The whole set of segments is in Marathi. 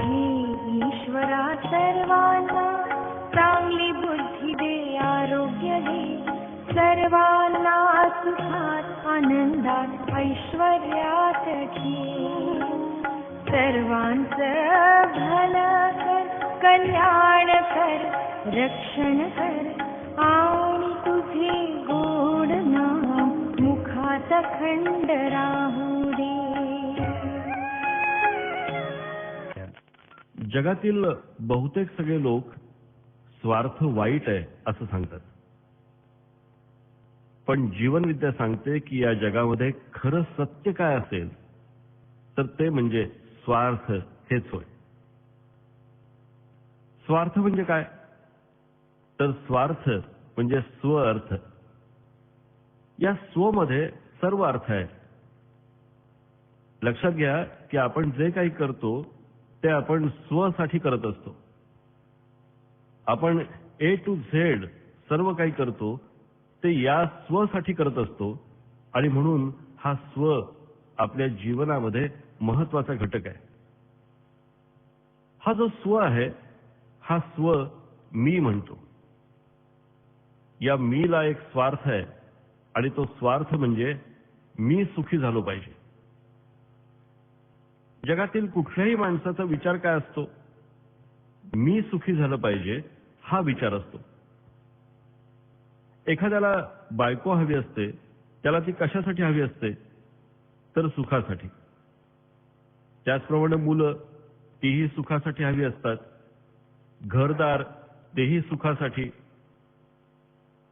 ईश्वरा सर्वांना चांगली बुद्धी दे आरोग्य दे। सर्वांना सुखात आनंदात ऐश्वर्यात नाम मुखात खंड राहू दे जगातील बहुतेक सगळे लोक स्वार्थ वाईट आहे असं सांगतात. पण जीवनविद्या सांगते की या जगामध्ये खरं सत्य काय असेल तर ते म्हणजे स्वार्थ हेच होय. स्वार्थ म्हणजे काय? तर स्वार्थ म्हणजे स्व अर्थ. या स्वमध्ये सर्व अर्थ आहे लक्षात घ्या की आपण जे काही करतो ते आपण स्वसाठी करत असतो. आपण ए टू झेड सर्व काही करतो ते या स्वसाठी करत असतो आणि म्हणून हा स्व आपल्या जीवनामध्ये महत्त्वाचा घटक आहे. हा जो स्व आहे हा स्व मी म्हणतो. या मीला एक स्वार्थ आहे आणि तो स्वार्थ म्हणजे मी सुखी झालो पाहिजे. जगातील कुठल्याही माणसाचा विचार काय असतो? मी सुखी झालं पाहिजे हा विचार असतो. एखाद्याला बायको हवी असते त्याला ती कशासाठी हवी असते? तर सुखासाठी. त्याचप्रमाणे मुलं तीही सुखासाठी हवी असतात. घरदार तेही सुखासाठी.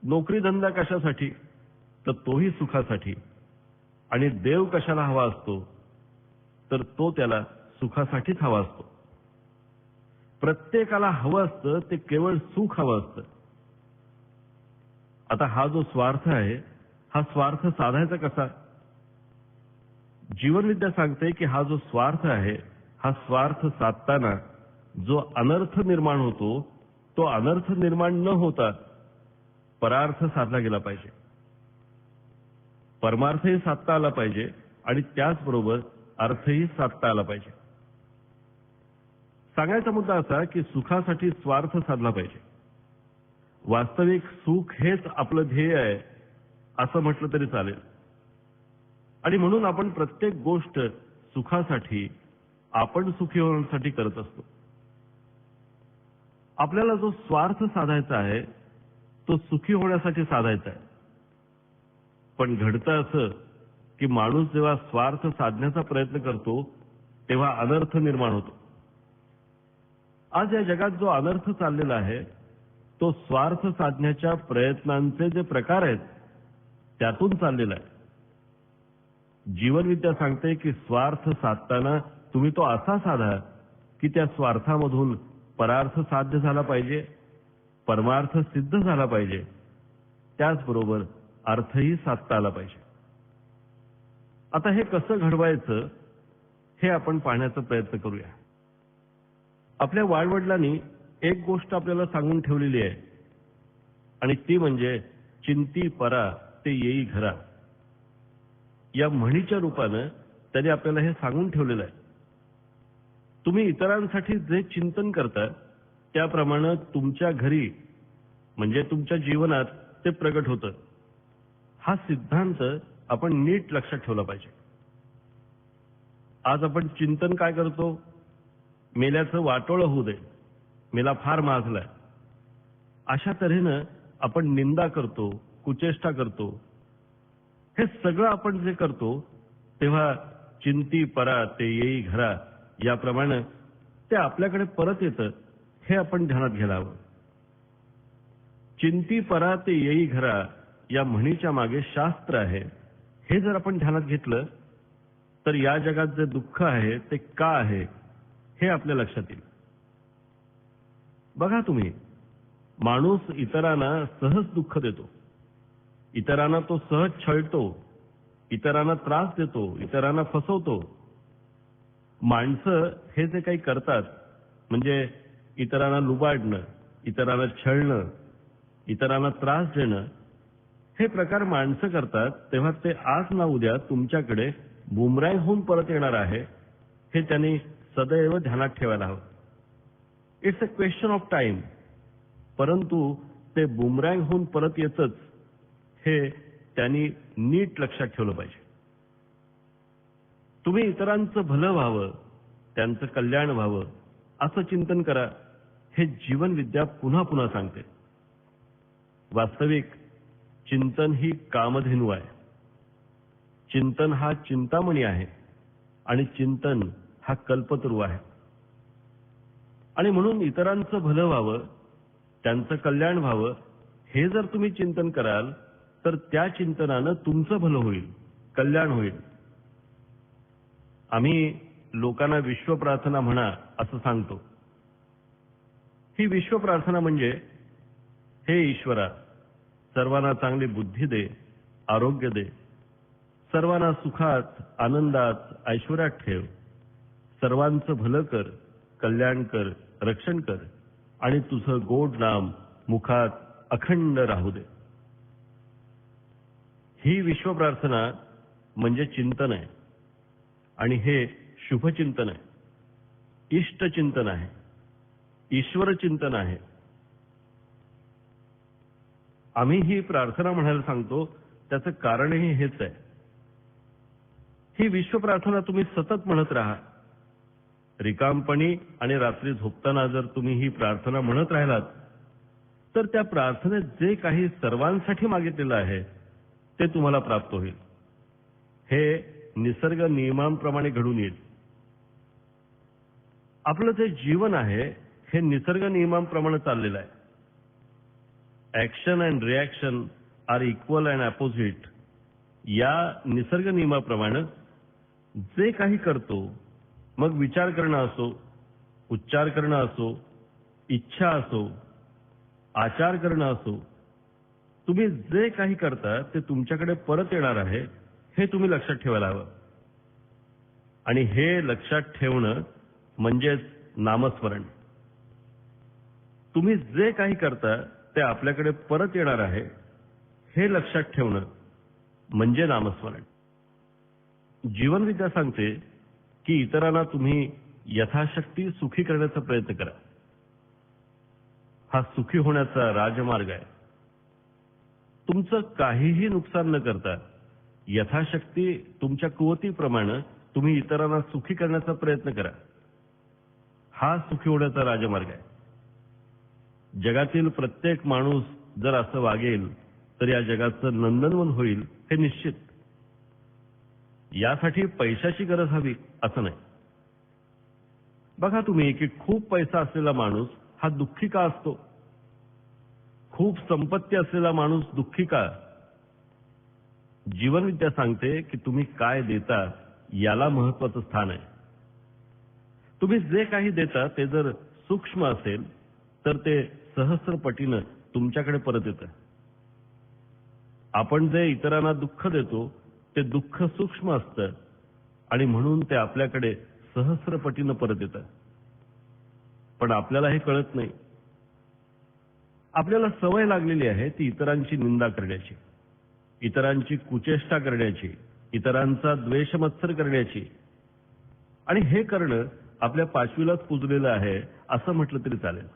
नोकरी धंदा कशासाठी? तर तोही सुखासाठी. आणि देव कशाला हवा असतो? तर तो त्याला सुखासाठीच हवा असतो. प्रत्येकाला हवं असतं ते केवळ सुख हवं असतं. आता हा जो स्वार्थ आहे हा स्वार्थ साधायचा कसा? जीवनविद्या सांगते की हा जो स्वार्थ आहे हा स्वार्थ साधताना जो अनर्थ निर्माण होतो तो अनर्थ निर्माण न होता परार्थ साधला गेला पाहिजे. परमार्थही साधता आला पाहिजे आणि त्याचबरोबर अर्थही साधता आला पाहिजे. सांगायचा मुद्दा असा की सुखासाठी स्वार्थ साधला पाहिजे. वास्तविक सुख हेच आपलं ध्येय आहे असं म्हटलं तरी चालेल. आणि म्हणून आपण प्रत्येक गोष्ट सुखासाठी आपण सुखी होण्यासाठी करत असतो. आपल्याला जो स्वार्थ साधायचा आहे तो सुखी होण्यासाठी साधायचा आहे. पण घडतं असं की माणूस जेव्हा स्वार्थ साधण्याचा प्रयत्न करतो तेव्हा अनर्थ निर्माण होतो. आज या जगात जो अनर्थ चाललेला आहे तो स्वार्थ साधण्याच्या प्रयत्नांचे जे प्रकार आहेत त्यातून चाललेला आहे. जीवनविद्या सांगते की स्वार्थ साधताना तुम्ही तो असा साधा की त्या स्वार्थामधून परार्थ साध्य झाला पाहिजे परमार्थ सिद्ध झाला पाहिजे. त्याचबरोबर अर्थही साधता आला पाहिजे. आता हे कसं घडवायचं हे आपण पाहण्याचा प्रयत्न करूया. आपल्या वाडवडिलांनी एक गोष्ट आपल्याला सांगून ठेवलेली आहे. आणि ती म्हणजे चिंती परा ते येई घरा. या म्हणीच्या रूपानं त्याने आपल्याला हे सांगून ठेवलेलं आहे. तुम्ही इतरांसाठी जे चिंतन करता त्याप्रमाणे तुमच्या घरी म्हणजे तुमच्या जीवनात ते प्रगट होतं. हा सिद्धांत आपण नीट लक्षात ठेवला पाहिजे. आज आपण चिंतन काय करतो? मेल्याचं वाटोळं होऊ दे. मेला फार माजलाय. अशा तऱ्हेनं आपण निंदा करतो कुचेष्टा करतो. हे सगळं आपण जे करतो तेव्हा चिंती परा ते येई घरा याप्रमाणे ते आपल्याकडे परत येतं हे आपण ध्यानात घ्यायला हवं. चिंती परा ते येई घरा या म्हणीच्या मागे शास्त्र आहे. हे जर आपण ध्यानात घेतलं तर या जगात जे दुःख आहे ते का आहे हे आपल्या लक्षात येईल. बघा तुम्ही माणूस इतरांना सहज दुःख देतो. इतरांना तो सहज छळतो. इतरांना त्रास देतो इतरांना फसवतो. माणसं हे जे काही करतात म्हणजे इतरांना लुबाडणं इतरांना छळणं इतरांना त्रास देणं हे प्रकार माणसं करतात तेव्हा ते आज ना उद्या तुमच्याकडे बुमरँग होऊन परत येणार आहे हे त्यांनी सदैव ध्यानात ठेवायला हवं. It's a question of time परंतु ते बुमरँग होऊन परत येतच हे त्यांनी नीट लक्षात ठेवलं पाहिजे. तुम्ही इतरांचं भलं व्हावं त्यांचं कल्याण व्हावं असं चिंतन करा हे जीवनविद्या पुन्हा पुन्हा सांगते. वास्तविक चिंतन ही कामधेनू आहे. चिंतन हा चिंतामणी आहे आणि चिंतन हा कल्पतरू आहे. आणि म्हणून इतरांचं भलं व्हावं त्यांचं कल्याण व्हावं हे जर तुम्ही चिंतन कराल तर त्या चिंतनानं तुमचं भलं होईल कल्याण होईल. आम्ही लोकांना विश्व प्रार्थना म्हणा असं सांगतो. ही विश्व प्रार्थना म्हणजे हे ईश्वरा सर्वांना चांगली बुद्धी दे आरोग्य दे. सर्वांना सुखात आनंदात ऐश्वर्यात ठेव. सर्वांचं भलं कर कल्याण कर रक्षण कर. आणि तुझं गोड नाम मुखात अखंड राहू दे. ही विश्व प्रार्थना म्हणजे चिंतन आहे. आणि हे शुभचिंतन आहे. इष्टचिंतन आहे. ईश्वर चिंतन आहे. आम्ही ही प्रार्थना म्हणायला सांगतो त्याचं कारणही हेच आहे. ही विश्व प्रार्थना तुम्ही सतत म्हणत राहा. रिकामपणी आणि रात्री झोपताना जर तुम्ही ही प्रार्थना म्हणत राहिलात तर त्या प्रार्थनेत जे काही सर्वांसाठी मागितलेलं आहे ते तुम्हाला प्राप्त होईल. हे निसर्ग नियमांप्रमाणे घडून येईल. आपलं जे जीवन आहे हे निसर्ग नियमांप्रमाणे चाललेलं आहे. Action and reaction are equal and opposite या निसर्ग नियमाप्रमाणे जे काही करतो मग विचार करणं असो उच्चार करणं असो इच्छा असो आचार करणं असो तुम्ही जे काही करता ते तुमच्याकडे परत येणार आहे हे तुम्ही लक्षात ठेवायला हवं. आणि हे लक्षात ठेवणं म्हणजेच नामस्मरण. तुम्ही जे काही करता ते आपल्याकडे परत येणार आहे हे लक्षात ठेवणं म्हणजे नामस्मरण. जीवनविद्या सांगते की इतरांना तुम्ही यथाशक्ती सुखी करण्याचा प्रयत्न करा. हा सुखी होण्याचा राजमार्ग आहे. तुमचं काहीही नुकसान न करता यथाशक्ती तुमच्या कुवतीप्रमाणे तुम्ही इतरांना सुखी करण्याचा प्रयत्न करा. हा सुखी होण्याचा राजमार्ग आहे. जगातील प्रत्येक माणूस जर असं वागेल तर या जगाचं नंदनवन होईल हे निश्चित. यासाठी पैशाची गरज हवी असं नाही. बघा तुम्ही की खूप पैसा असलेला माणूस हा दुःखी का असतो? खूप संपत्ती असलेला माणूस दुःखी का? जीवनविद्या सांगते की तुम्ही काय देता याला महत्वाचं स्थान आहे. तुम्ही जे काही देता ते जर सूक्ष्म असेल तर ते सहस्रपटीनं तुमच्याकडे परत येतं आपण जे इतरांना दुःख देतो ते दुःख सूक्ष्म असतं आणि म्हणून ते आपल्याकडे सहस्रपटीनं परत येतं पण आपल्याला हे कळत नाही. आपल्याला सवय लागलेली आहे ती इतरांची निंदा करण्याची. इतरांची कुचेष्टा करण्याची इतरांचा द्वेषमत्सर करण्याची. आणि हे करणं आपल्या पाचवीलाच पुजलेलं आहे असं म्हटलं तरी चालेल.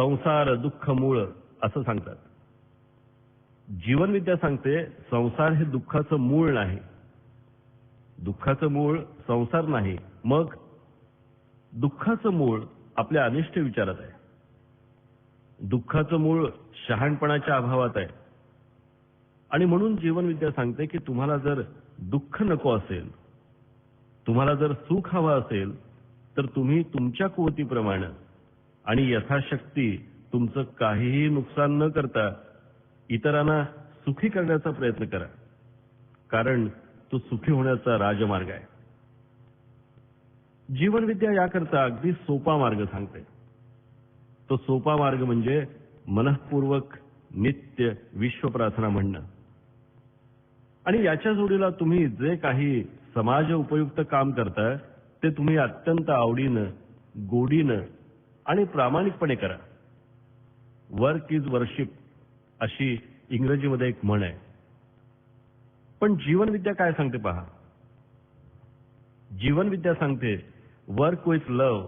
संसार दुःख मूळ असं सांगतात. जीवनविद्या सांगते संसार हे दुःखाचं मूळ नाही. दुःखाचं मूळ संसार नाही. मग दुःखाचं मूळ आपल्या अनिष्ट विचारात आहे. दुःखाचं मूळ शहाणपणाच्या अभावात आहे. आणि म्हणून जीवनविद्या सांगते की तुम्हाला जर दुःख नको असेल तुम्हाला जर सुख हवं असेल तर तुम्ही तुमच्या कुवतीप्रमाणे आणि यथाशक्ती तुमचं काहीही नुकसान न करता इतरांना सुखी करण्याचा प्रयत्न करा. कारण तो सुखी होण्याचा राजमार्ग आहे. जीवनविद्या याकरता अगदी सोपा मार्ग सांगते. तो सोपा मार्ग म्हणजे मनःपूर्वक नित्य विश्व प्रार्थना म्हणणं. आणि याच्या जोडीला तुम्ही जे काही समाज उपयुक्त काम करता ते तुम्ही अत्यंत आवडीनं गोडीनं आणि प्रामाणिकपणे करा. वर्क इज वर्शिप अशी इंग्रजीमध्ये एक म्हण आहे. पण जीवनविद्या काय सांगते पहा? जीवनविद्या सांगते work with love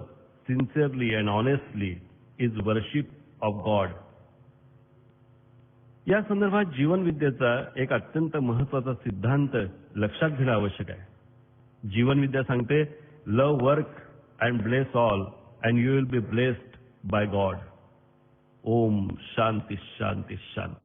sincerely and honestly is worship of God या संदर्भात जीवनविद्येचा एक अत्यंत महत्त्वाचा सिद्धांत लक्षात घेणं आवश्यक आहे. जीवनविद्या सांगते love work and bless all and you will be blessed by God. Om Shanti Shanti Shanti.